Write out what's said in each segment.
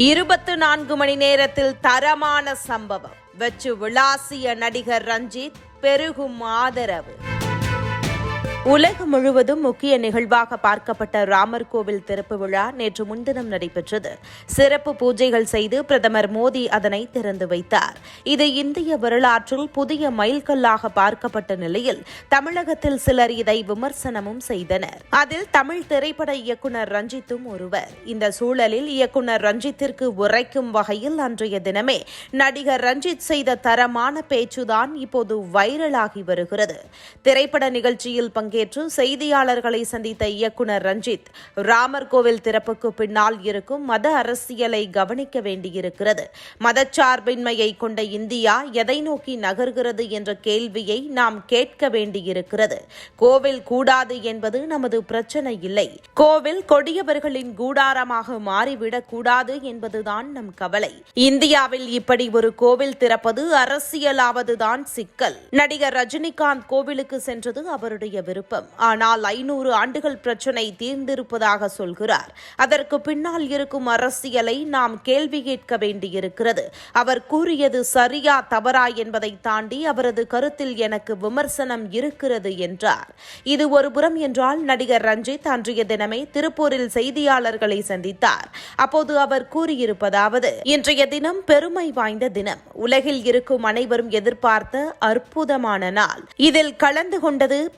இருபத்து நான்கு மணி நேரத்தில் தரமான சம்பவம். வச்சு விளாசிய நடிகர் ரஞ்சித் பெருகும் ஆதரவு. உலகம் முழுவதும் முக்கிய நிகழ்வாக பார்க்கப்பட்ட ராமர் கோவில் திறப்பு விழா நேற்று முன்தினம் நடைபெற்றது. சிறப்பு பூஜைகள் செய்து பிரதமர் மோடி அதனை திறந்து வைத்தார். இது இந்திய வரலாற்றில் புதிய மைல்கல்லாக பார்க்கப்பட்ட நிலையில் தமிழகத்தில் சிலர் இதை விமர்சனமும் செய்தனர். அதில் தமிழ் திரைப்பட இயக்குனர் ரஞ்சித்தும் ஒருவர். இந்த சூழலில் இயக்குனர் ரஞ்சித்திற்கு உரைக்கும் வகையில் அன்றைய தினமே நடிகர் ரஞ்சித் செய்த தரமான பேச்சுதான் இப்போது வைரலாகி வருகிறது. திரைப்பட நிகழ்ச்சியில் பங்கேற்ற பங்கேற்று செய்தியாளர்களை சந்தித்த இயக்குனர் ரஞ்சித் ராமர் கோவில் திறப்புக்கு பின்னால் இருக்கும் மத அரசியலை கவனிக்க வேண்டியிருக்கிறது. மதச்சார்பின்மையை கொண்ட இந்தியா எதை நோக்கி நகர்கிறது என்ற கேள்வியை நாம் கேட்க வேண்டியிருக்கிறது. கோவில் கூடாது என்பது நமது பிரச்சனை இல்லை. கோவில் கொடியவர்களின் கூடாரமாக மாறிவிடக் கூடாது என்பதுதான் நம் கவலை. இந்தியாவில் இப்படி ஒரு கோவில் திறப்பது அரசியலாவதுதான் சிக்கல். நடிகர் ரஜினிகாந்த் கோவிலுக்கு சென்றது அவருடைய விருப்பம். ஆனால் ஐநூறு ஆண்டுகள் பிரச்சனை தீர்ந்திருப்பதாக சொல்கிறார். அதற்கு பின்னால் இருக்கும் அரசியலை நாம் கேள்வி கேட்க வேண்டியிருக்கிறது. அவர் கூறியது சரியா தவறா என்பதை தாண்டி அவரது கருத்தில் எனக்கு விமர்சனம் இருக்கிறது என்றார். இது ஒரு புறம் என்றால் நடிகர் ரஞ்சித் அன்றைய தினமே திருப்பூரில் செய்தியாளர்களை சந்தித்தார். அப்போது அவர் கூறியிருப்பதாவது இன்றைய தினம் பெருமை வாய்ந்த தினம். உலகில் இருக்கும் அனைவரும் எதிர்பார்த்த அற்புதமான நாள். இதில் கலந்து கொண்டது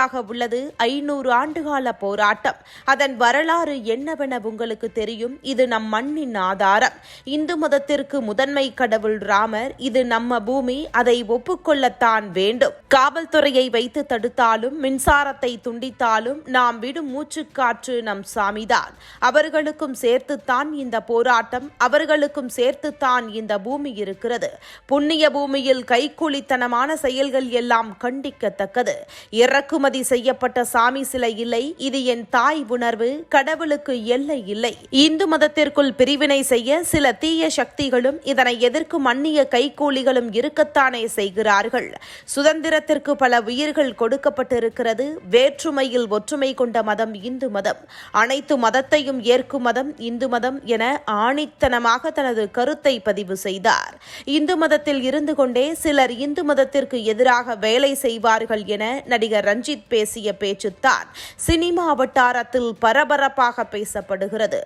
பெருமையாக உள்ளது ஐநூறு ஆண்டுகால போராட்டம். அதன் வரலாறு என்னவென உங்களுக்கு தெரியும்? இது நம் மண்ணின் ஆதாரம். இந்து மதத்திற்கு முதன்மை கடவுள் ராமர் இது நம்ம பூமி அதை ஒப்புக்கொள்ளத்தான் வேண்டும். காவல்துறையை வைத்து தடுத்தாலும் மின்சாரத்தை துண்டித்தாலும் நாம் விடும் மூச்சுக்காற்று நம் சாமிதான். அவர்களுக்கும் சேர்த்துத்தான் இந்த போராட்டம் அவர்களுக்கும் சேர்த்துத்தான் இந்த பூமி இருக்கிறது. புண்ணிய பூமியில் கைக்கூலித்தனமான செயல்கள் எல்லாம் கண்டிக்கத்தக்கது. இறக்குமதி இறக்குமதி செய்யப்பட்ட சாமி சிலை இல்லை. இது என் தாய் உணர்வு. கடவுளுக்கு எல்லை இல்லை. இந்து மதத்திற்குள் பிரிவினை செய்ய சில தீய சக்திகளும் இதனை எதிர்க்கும் அந்நிய கைகூலிகளும் இருக்கத்தானே செய்கிறார்கள். சுதந்திரத்திற்கு பல உயிர்கள் கொடுக்கப்பட்டிருக்கிறது. வேற்றுமையில் ஒற்றுமை கொண்ட மதம் இந்து மதம். அனைத்து மதத்தையும் ஏற்கும் மதம் இந்து மதம் என ஆணித்தனமாக தனது கருத்தை பதிவு செய்தார். இந்து மதத்தில் இருந்து கொண்டே சிலர் இந்து மதத்திற்கு எதிராக வேலை செய்வார்கள் என நடிகர் ரஞ்சித் பேசிய பேச்சுத்தான் சினிமா வட்டாரத்தில் பரபரப்பாக பேசப்படுகிறது.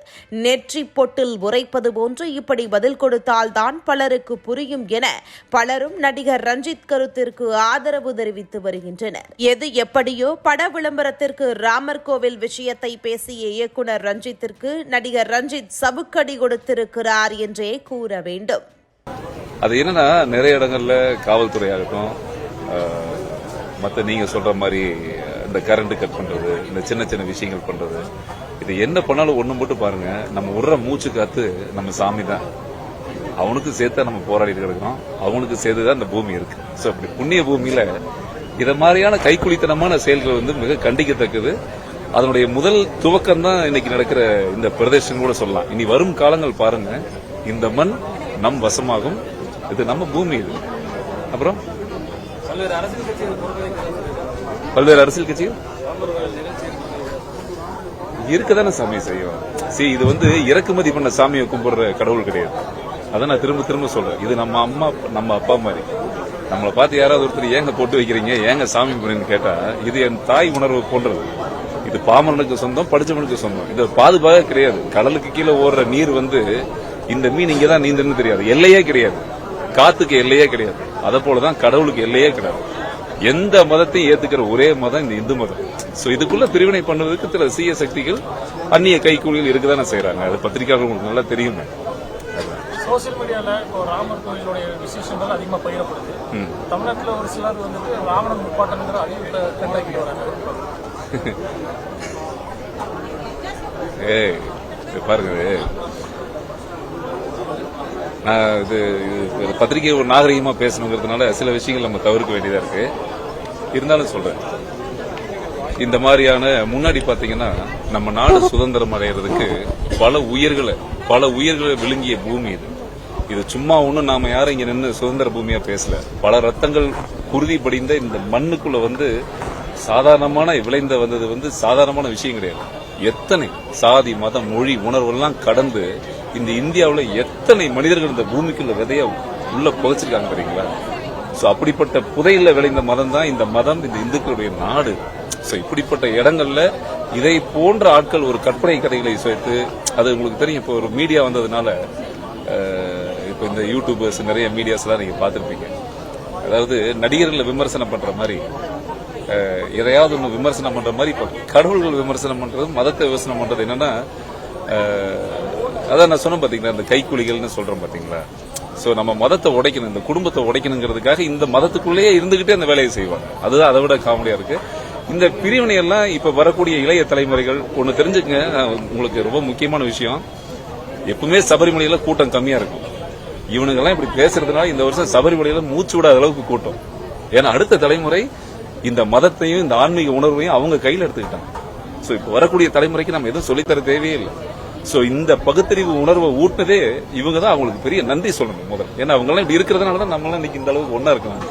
நெற்றி பொட்டில் உரைப்பது போன்று இப்படி பதில் கொடுத்தால்தான் பலருக்கு புரியும் என பலரும் நடிகர் ரஞ்சித் கருத்திற்கு ஆதரவு தெரிவித்து வருகின்றனர். எது எப்படியோ பட விளம்பரத்திற்கு ராமர் கோவில் விஷயத்தை பேசிய இயக்குனர் ரஞ்சித்திற்கு நடிகர் ரஞ்சித் சவுக்கடி கொடுத்திருக்கிறார் என்றே கூற வேண்டும். அது என்னன்னா நிறைய இடங்கள்ல காவல்துறை ஆகட்டும் மற்ற நீங்கள் சொல்கிற மாதிரி இந்த கரண்ட் கட் பண்ணுறது இந்த சின்ன சின்ன விஷயங்கள் பண்ணுறது இது என்ன பண்ணாலும் ஒன்று மட்டும் பாருங்க நம்ம விடுற மூச்சு காத்து நம்ம சாமி தான் அவனுக்கு சேர்த்தா நம்ம போராடிட்டு கிடக்கிறோம். அவனுக்கு சேர்த்துதான் இந்த பூமி இருக்கு. ஸோ அப்படி புண்ணிய பூமியில் இதை மாதிரியான கைக்குலித்தனமான செயல்கள் வந்து மிக கண்டிக்கத்தக்கது. அதனுடைய முதல் துவக்கம் தான் இன்னைக்கு நடக்கிற இந்த பிரதேசம் கூட சொல்லலாம். இனி வரும் காலங்கள் பாருங்க. இந்த மண் நம் வசமாகும். இது நம்ம பூமி இது. அப்புறம் பல்வேறு அரசியல் கட்சிகள் இருக்கதானே சாமி செய்யும்? சரி இது வந்து இறக்குமதி பண்ண சாமியை கும்பிடுற கடவுள் கிடையாது. அதை நான் திரும்ப திரும்ப சொல்றேன். இது நம்ம அம்மா நம்ம அப்பா மாதிரி. நம்மளை பார்த்து யாராவது ஒருத்தர் ஏங்க போட்டு வைக்கிறீங்க ஏங்க சாமி கும்பிடுன்னு கேட்டா இது என் தாய் உணர்வு போன்றது. இது பாமரனுக்கு சொந்தம் படிச்சவனுக்கு சொந்தம். இது பாதுகாக்க கிடையாது. கடலுக்கு கீழே ஓடுற நீர் வந்து இந்த மீன் இங்கதான் நீந்துன்னு தெரியாது. எல்லையே கிடையாது. காத்துக்கு எல்லையே கிடையாது. அதை போலதான் கடவுளுக்கு எல்லையே கிடையாது. எந்த மதத்தையும் ஏத்துக்கிற ஒரே மதம் இந்த இந்து மதம். சோ இதுக்குள்ள பிரிவினை பண்ணுவதற்கு சில சீய சக்திகள் அந்நிய கைக்கூலிகள் இருக்கதானே செய்யறாங்க அது பத்திரிகையாளர்கள் உங்களுக்கு நல்லா தெரியுமே. சோசியல் மீடியால இப்போ ராமர் கோயிலுடைய விசேஷங்கள் அதிகமா பயிரப்படுது ம். தமிழ்நாட்டுல ஒரு சிலர் வந்துட்டு ராவணன் முப்பாட்டனுங்கிற அறிவிப்பை கண்டாக்கிட்டு வராங்க. ஏய் பாருங்க இது. நான் இது இது பத்திரிகை ஒரு நாகரிகமாக பேசணுங்கிறதுனால சில விஷயங்கள் நம்ம தவிர்க்க வேண்டியதாக இருக்கு. இருந்தாலும் சொல்றேன். இந்த மாதிரியான முன்னாடி பாத்தீங்கன்னா நம்ம நாடு சுதந்திரம் அடைகிறதுக்கு பல உயிர்களை பல உயிர்களை விழுங்கிய பூமி இது. இது சும்மா ஒன்றும் நாம யாரும் இங்க நின்று சுதந்திர பூமியா பேசல. பல ரத்தங்கள் குருதி படிந்த இந்த மண்ணுக்குள்ள வந்து சாதாரணமான விளைந்த வந்தது வந்து சாதாரணமான விஷயம் கிடையாது. எத்தனை சாதி மதம் மொழி உணர்வெல்லாம் கடந்து இந்த இந்தியாவில் எத்தனை மனிதர்கள் இந்த பூமிக்குள்ள விதைய உள்ள புதைச்சிருக்காங்க தெரியுங்களா ஸோ அப்படிப்பட்ட புதையில விளைந்த மதம் தான் இந்த மதம் இந்த இந்துக்களுடைய நாடு. ஸோ இப்படிப்பட்ட இடங்கள்ல இதை போன்ற ஆட்கள் ஒரு கற்பனை கதைகளை சேர்த்து அது உங்களுக்கு தெரியும் இப்போ ஒரு மீடியா வந்ததுனால இப்போ இந்த யூடியூபர்ஸ் நிறைய மீடியாஸ் எல்லாம் நீங்க அதாவது நடிகர்களை விமர்சனம் பண்ற மாதிரி எதையாவது ஒன்று விமர்சனம் பண்ற மாதிரி இப்போ கடவுள்கள் விமர்சனம் பண்றது மதத்தை விமர்சனம் பண்றது என்னன்னா அதான் நான் சொன்னேன் பாத்தீங்களா இந்த கைக்குலிகள்னு சொல்றேன் பாத்தீங்களா? சோ நம்ம மதத்தை உடைக்கணும் இந்த குடும்பத்தை உடைக்கணுங்கிறதுக்காக இந்த மதத்துக்குள்ளேயே இருந்துகிட்டே அந்த வேலையை செய்வாங்க. அதுதான் அதை விட காமெடியா இருக்கு. இந்த பிரிவினை எல்லாம் இப்ப வரக்கூடிய இளைய தலைமுறைகள் ஒன்னு தெரிஞ்சுக்கங்க உங்களுக்கு ரொம்ப முக்கியமான விஷயம். எப்பவுமே சபரிமலையில கூட்டம் கம்மியா இருக்கும். இவனுங்கெல்லாம் இப்படி பேசுறதுனால இந்த வருஷம் சபரிமலையில மூச்சு விடாத அளவுக்கு கூட்டம். ஏன்னா அடுத்த தலைமுறை இந்த மதத்தையும் இந்த ஆன்மீக உணர்வையும் அவங்க கையில் எடுத்துக்கிட்டாங்க. சோ இப்ப வரக்கூடிய தலைமுறைக்கு நம்ம எதுவும் சொல்லித்தர தேவையே இல்லை. சோ இந்த பகுத்தறிவு உணர்வை ஊட்டினதே இவங்க தான் அவங்களுக்கு பெரிய நன்றி சொல்லணும் முதல்ல. ஏன்னா அவங்கெல்லாம் இப்படி இருக்கிறதுனால தான் நம்மளாம் இன்னைக்கு இந்த அளவுக்கு ஒண்ணா இருக்கலாம்